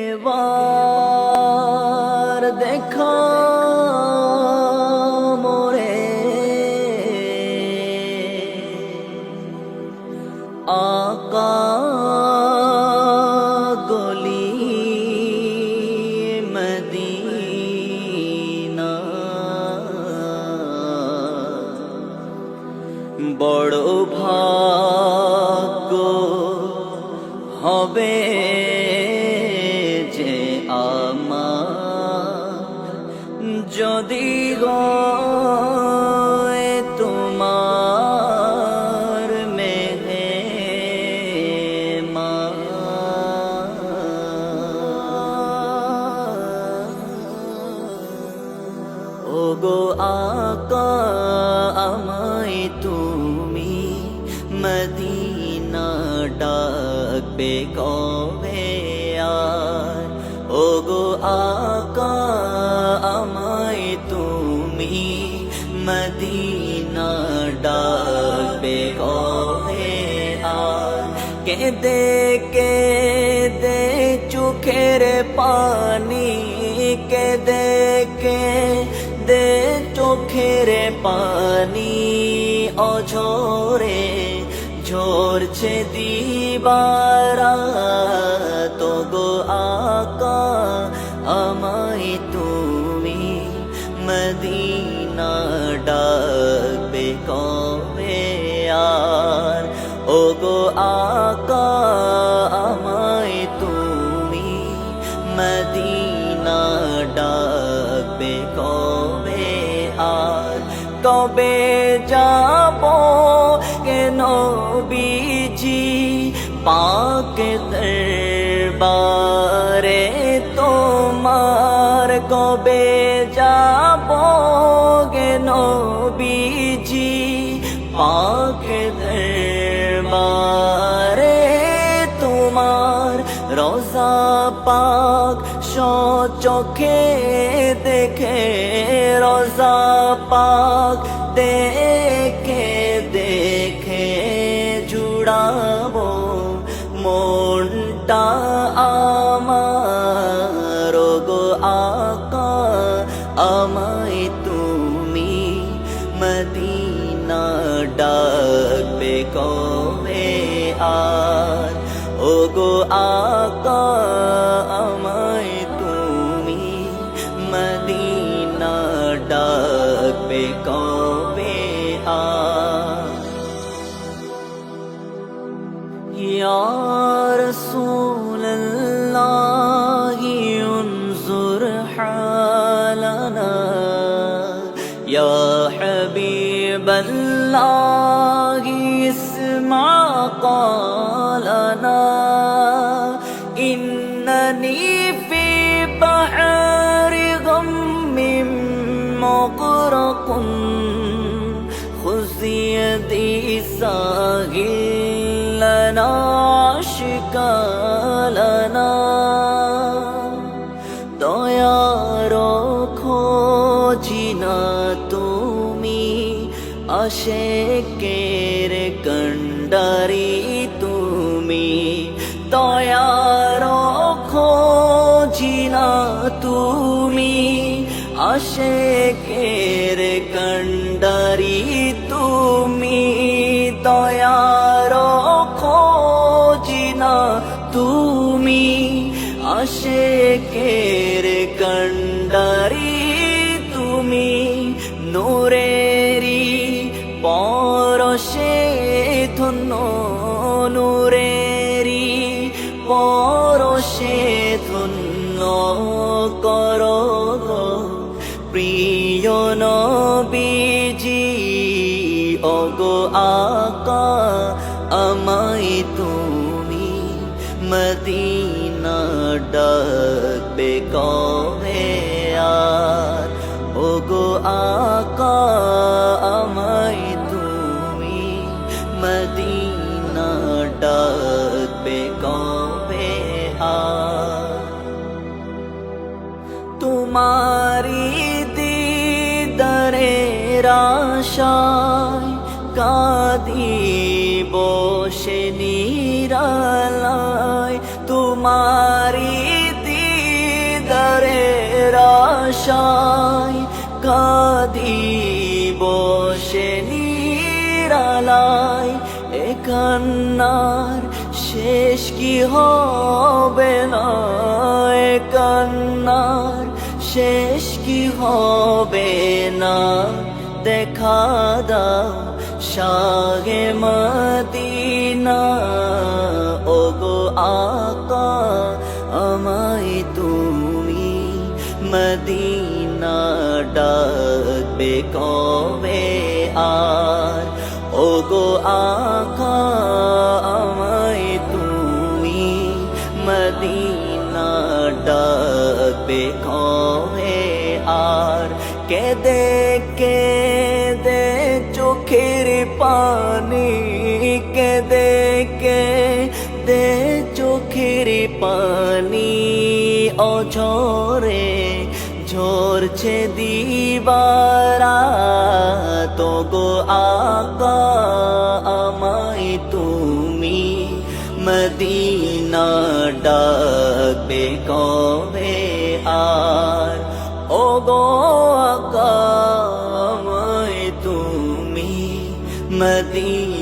একবার দেখা মোরে আকা গলি মদিনা বড় ভাগ্য হবে আকা আমায় তুমি মদিনা ডাকবে কবে আর? ও গো আকা আমায় তুমি মদিনা ডাকবে কবে আর? কেঁদে কেঁদে চোখের পানি, কেঁদে পানি অঝরে ঝরছে দিবারা গো আকা আমায় তুমি মদিনা ডাকবে কবে আর? ও গো আকা আমায় কবে যাব কেন বিজি পাক দরবারে তোমার কবে যাব কেন বিজি পাক দরবারে তোমার রোজা পাক চোখে দেখে রোজা পাক দেখে দেখে জুড়াবো মনটা আমার গো আকা আমায় তুমি মদিনা ডাকবে কবে আর ও গো আকা يا رسول الله انظر حالنا. يا حبيب الله اسمع قالنا. إنني في بحر غم مغرق. خذ يدي ساهل মুশকাল দয়ার খোঁজিনা তুমি আসে কের কণ্ডারি তুমি। দয়ার খোঁজিনা তুমি আসে কের কণ্ডারি তুমি। দয়ার খোঁজ তুমি আশেকের কণ্ডারি, তুমি নূরেরি পরশে, ধন্য নূরেরি পরশে, ধন্য কর প্রিয় নবীজি, অগো আকা আমায় তুমি মদিনা ডাকবে কবে আর ওগো আকা আমায় তুমি মদিনা ডাকবে কবে আর তোমারি দিদারের আশায় কাঁদি বসে নিরালায় তোমার দিদারের আশায় কাঁদি বসে নিরালায়। এ কান্নার শেষ কি হবে না? কান্নার শেষ কি হবে না? দেখা দাও। শাগে মদিনা ও গো আকা, আমায় তুমি মদিনা ডাকবে কবে আর? ও গো আকা, আমায় তুমি মদিনা ডাকবে কবে আর? কেদে পানি কেদে কেদে চোখের পানি অঝরে ঝরছে দিবারা তো গো আকা আমায় তুমি মদিনা ডাকবে কবে আর ও মদিনা